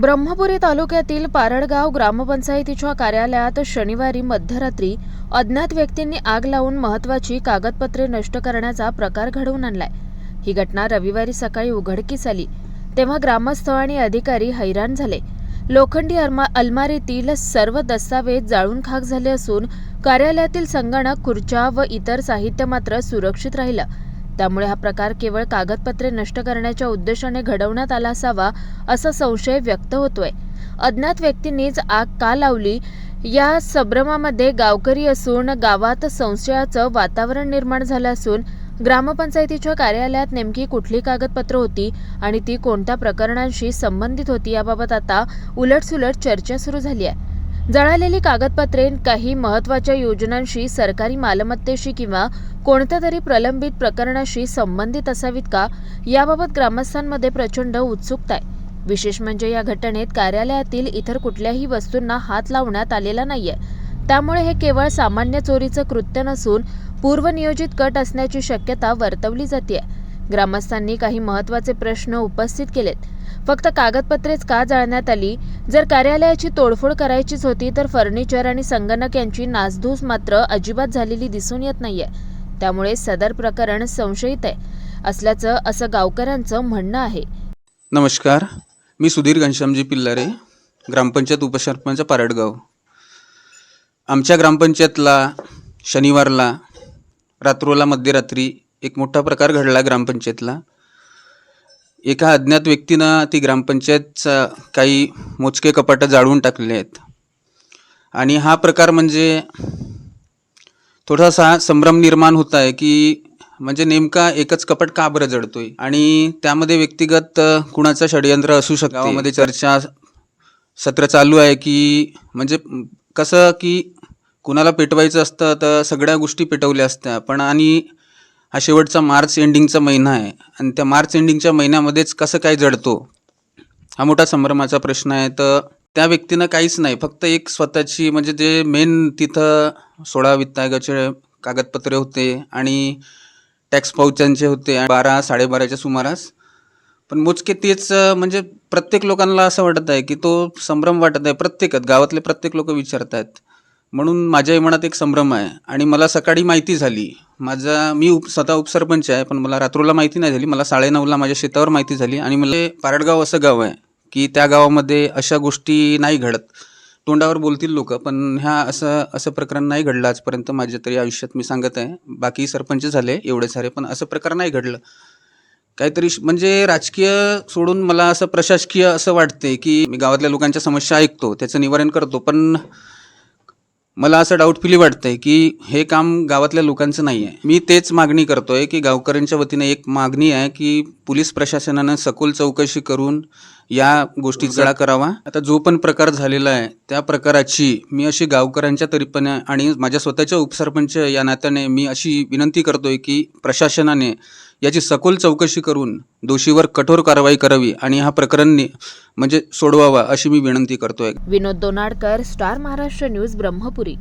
ब्रह्मपुरी तालुक्यातील पारडगाव ग्रामपंचायतीच्या कार्यालयात शनिवारी मध्यरात्री अज्ञात व्यक्तींनी आग लावून महत्वाची कागदपत्रे नष्ट करण्याचा प्रकार घडवून आणलाय. ही घटना रविवारी सकाळी उघडकीस आली. तेव्हा ग्रामस्थ आणि अधिकारी हैराण झाले. लोखंडी अलमारीतील सर्व दस्तावेज जाळून खाक झाले असून कार्यालयातील संगणक खुर्च्या व इतर साहित्य मात्र सुरक्षित राहिलं. त्यामुळे हा प्रकार केवळ कागदपत्रे नष्ट करण्याच्या उद्देशाने घडवण्यात आला असावा असा संशय व्यक्त होतोय. अज्ञात व्यक्तींनीच आग का लावली? या संभ्रमामध्ये गावकरी असून गावात संशयाचं वातावरण निर्माण झालं असून ग्रामपंचायतीच्या कार्यालयात नेमकी कुठली कागदपत्र होती आणि ती कोणत्या प्रकरणांशी संबंधित होती याबाबत आता उलटसुलट चर्चा सुरू झाली आहे. जळालेली कागदपत्रे काही महत्त्वाच्या योजनांशी सरकारी मालमत्तेशी किंवा कोणत्या तरी प्रलंबित प्रकरणाशी संबंधित असावीत का? याबाबत ग्रामस्थांमध्ये प्रचंड उत्सुकता आहे. विशेष म्हणजे या घटनेत कार्यालयातील इतर कुठल्याही वस्तूंना हात लावण्यात आलेला नाहीये. त्यामुळे हे केवळ सामान्य चोरीचं कृत्य नसून पूर्वनियोजित कट असण्याची शक्यता वर्तवली जाते ग्रामस्थांनी काही महत्त्वाचे प्रश्न उपस्थित केलेत. फक्त कागदपत्रेच का जाळण्यात आली? जर कार्यालयाची तोडफोड करायचीच होती तर फर्निचर आणि संगणक यांची नासधूस मात्र अजिबात झालेली दिसून येत नाहीये. त्यामुळे सदर प्रकरण संशयित आहे असल्याचं असं गावकऱ्यांचं म्हणणं आहे. नमस्कार. मी सुधीर घनश्यामजी पिल्लारे ग्रामपंचायत उपसरपंच पारडगाव. आमच्या ग्रामपंचायतला शनिवारला रात्रोला मध्यरात्री एक मोठा प्रकार घडला ग्रामपंचायतला. एका अज्ञात व्यक्तीनं ती ग्रामपंचायतचा काही मोजके कपाटं जाळून टाकलेले आहेत. आणि हा प्रकार म्हणजे थोडासा संभ्रम निर्माण होत आहे की म्हणजे नेमका एकच कपाट का बरं जडतोय? आणि त्यामध्ये व्यक्तिगत कुणाचं षडयंत्र असू शकतं? गावामध्ये चर्चा सत्र चालू आहे की म्हणजे कसं की कुणाला पेटवायचं असतं तर सगळ्या गोष्टी पेटवल्या असत्या. पण आणि हा शेवटचा मार्च एंडिंगचा महिना आहे. आणि त्या मार्च एंडिंगच्या महिन्यामध्येच कसं काय जडतो? हा मोठा संभ्रमाचा प्रश्न आहे. तर त्या व्यक्तीनं काहीच नाही. फक्त एक स्वतःची म्हणजे जे मेन तिथं सोळा वित्त आयोगाचे कागदपत्रे होते आणि टॅक्स पावत्यांचे होते बारा साडेबाराच्या सुमारास. पण मोजके तेच म्हणजे प्रत्येक लोकांना असं वाटत आहे की तो संभ्रम वाटत आहे. प्रत्येकच गावातले प्रत्येक लोक विचारत आहेत म्हणून माझ्या मनात एक संभ्रम आहे. आणि मला सकाळी माहिती झाली. माझा मी उप स्वतः उपसरपंच आहे पण मला रात्रोला माहिती नाही झाली. मला साडेनऊला माझ्या शेतावर माहिती झाली. आणि मला पारडगाव असं गाव आहे की त्या गावामध्ये अशा गोष्टी नाही घडत. तोंडावर बोलतील लोक पण ह्या असं असं प्रकरण नाही घडलं आजपर्यंत माझ्या तरी आयुष्यात मी सांगत आहे. बाकी सरपंच झाले एवढे सारे पण असं प्रकार नाही घडलं. काहीतरी म्हणजे राजकीय सोडून मला असं प्रशासकीय असं वाटते की मी गावातल्या लोकांच्या समस्या ऐकतो त्याचं निवारण करतो पण मला असं डाऊटफुली वाटतंय की हे काम गावातल्या लोकांचं नाही आहे मी तेच मागणी करतोय की गावकऱ्यांच्या वतीने एक मागणी आहे की पोलीस प्रशासनानं सखोल चौकशी करून या गोष्टीचा करावा. आता जो पण प्रकार झालेला आहे त्या प्रकाराची मी अशी गावकऱ्यांच्या तरीपणे आणि माझ्या स्वतःच्या उपसरपंच या नात्याने मी अशी विनंती करतोय की प्रशासनाने याची सखोल चौकशी करून दोषीवर कठोर कारवाई करावी आणि हा प्रकरण म्हणजे सोडवावा अशी मी विनंती करतोय. Vinod Donadkar star Maharashtra news Brahmapuri.